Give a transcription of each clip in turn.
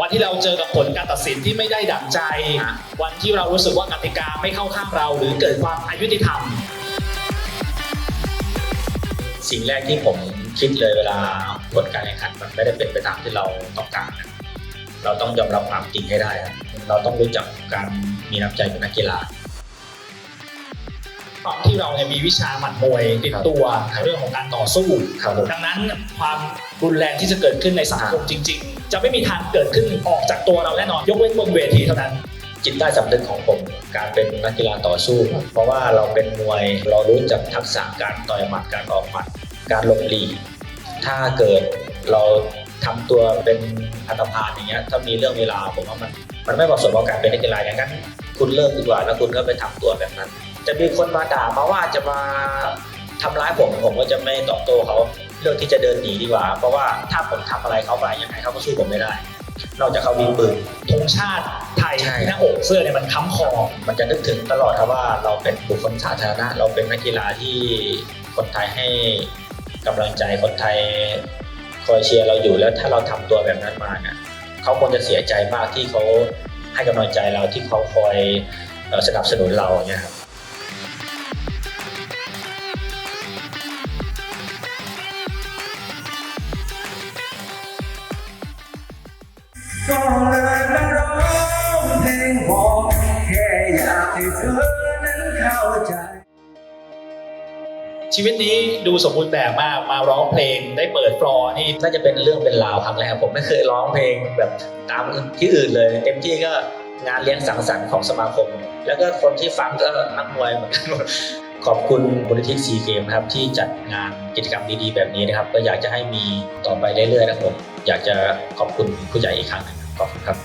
วันที่เราเจอกับผลการตัดสินที่ไม่ได้ดั่งใจ วันที่เรารู้สึกว่ากติกาไม่เข้าข้างเรา หรือเกิดความอายุติธรรม สิ่งแรกที่ผมคิดเลยเวลาผลการแข่งขันมันไม่ได้เป็นไปตามที่เราต้องการ เราต้องยอมรับความจริงให้ได้ครับเราต้องรู้จักการมีน้ำใจเป็นนักกีฬา ตอนที่เราเนี่ยมีวิชาหมัดมวยติดตัวครับเรื่องของการต่อสู้ ครับผม ดังนั้นความรุนแรงที่จะเกิดขึ้นในสังคมจริง ๆ จะไม่มีทางเกิดขึ้นออกจากตัวเราแน่นอน ยกเว้นบนเวทีเท่านั้น จิตใต้สำนึกของผมการเป็นนักกีฬาต่อสู้ เพราะว่าเราเป็นมวยเรารู้จักทักษะการต่อยหมัดการออกหมัดการหลบหลีกถ้าเกิดเราทำตัวเป็นอันธพาลอย่างเงี้ยถ้ามีเรื่องเวลาวผมว่ามันมันไม่เหมาะสมกับการเป็นนักกีฬาอย่างนั้น คุณเลิกดีกว่าแล้วคุณก็ไปทำตัวแบบนั้น จะมีคนมาด่ามาว่าจะมาทำร้ายผมผมก็จะไม่ตอบโต้เขาเลือกที่จะเดินหนีดีกว่า เพราะว่าถ้าผมทำอะไรเขาไปยังไงเขาก็สู้ผมไม่ได้ นอกจากเขามีปืนธงชาติไทยใช่ที่หน้าอกเสื้อเนี่ยมันค้ำคอมันจะนึกถึงตลอดครับว่าเราเป็นบุคคลสาธารณะ เราเป็นนักกีฬาที่คนไทยให้กำลังใจคนไทยคอยเชียร์เราอยู่แล้วถ้าเราทำตัวแบบนั้นมาเนี่ยเขาคงจะเสียใจมากที่เขาให้กำลังใจเราที่เขาคอยเอ่อสนับสนุนเราอย่างเงี้ยครับ ก็เลยมาร้องเพลงบอกแค่อยากให้เธอนั้นเข้าใจ ชีวิตนี้ดูสมบูรณ์แบบมากมาร้องเพลงได้เปิดฟลอร์นี่น่าจะเป็นเรื่องเป็นราวครั้งแรกผมไม่เคยร้องเพลงแบบตามที่อื่นเลย เต็มที่ก็งานเลี้ยงสังสรรค์ของสมาคม แล้วก็คนที่ฟังก็นักมวยเหมือนกันหมดขอบคุณบริษัทซีเกมครับที่จัดงานกิจกรรมดีๆแบบนี้นะครับ ก็อยากจะให้มีต่อไปเรื่อยๆนะครับผม อยากจะขอบคุณผู้ใหญ่อีกครั้งหนึงขอบคุณครับ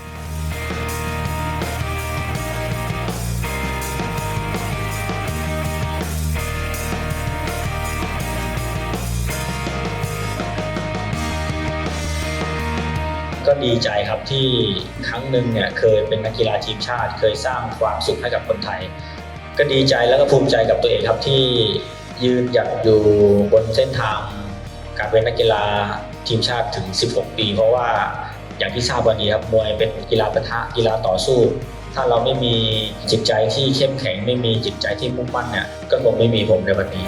ก็ดีใจครับที่ครั้งหนึ่งเนี่ยเคยเป็นนักกีฬาทีมชาติ เคยสร้างความสุขให้กับคนไทย ก็ดีใจแล้วก็ภูมิใจกับตัวเองครับที่ยืนหยัดอยู่บนเส้นทาง การเป็นนักกีฬา ทีมชาติถึง 16 ปี เพราะว่าอย่างที่ทราบวันนี้ครับมวยเป็นกีฬาปะทะกีฬาต่อสู้ ถ้าเราไม่มีจิตใจที่เข้มแข็งไม่มีจิตใจที่มุ่งมั่นเนี่ยก็คงไม่มีผมในวันนี้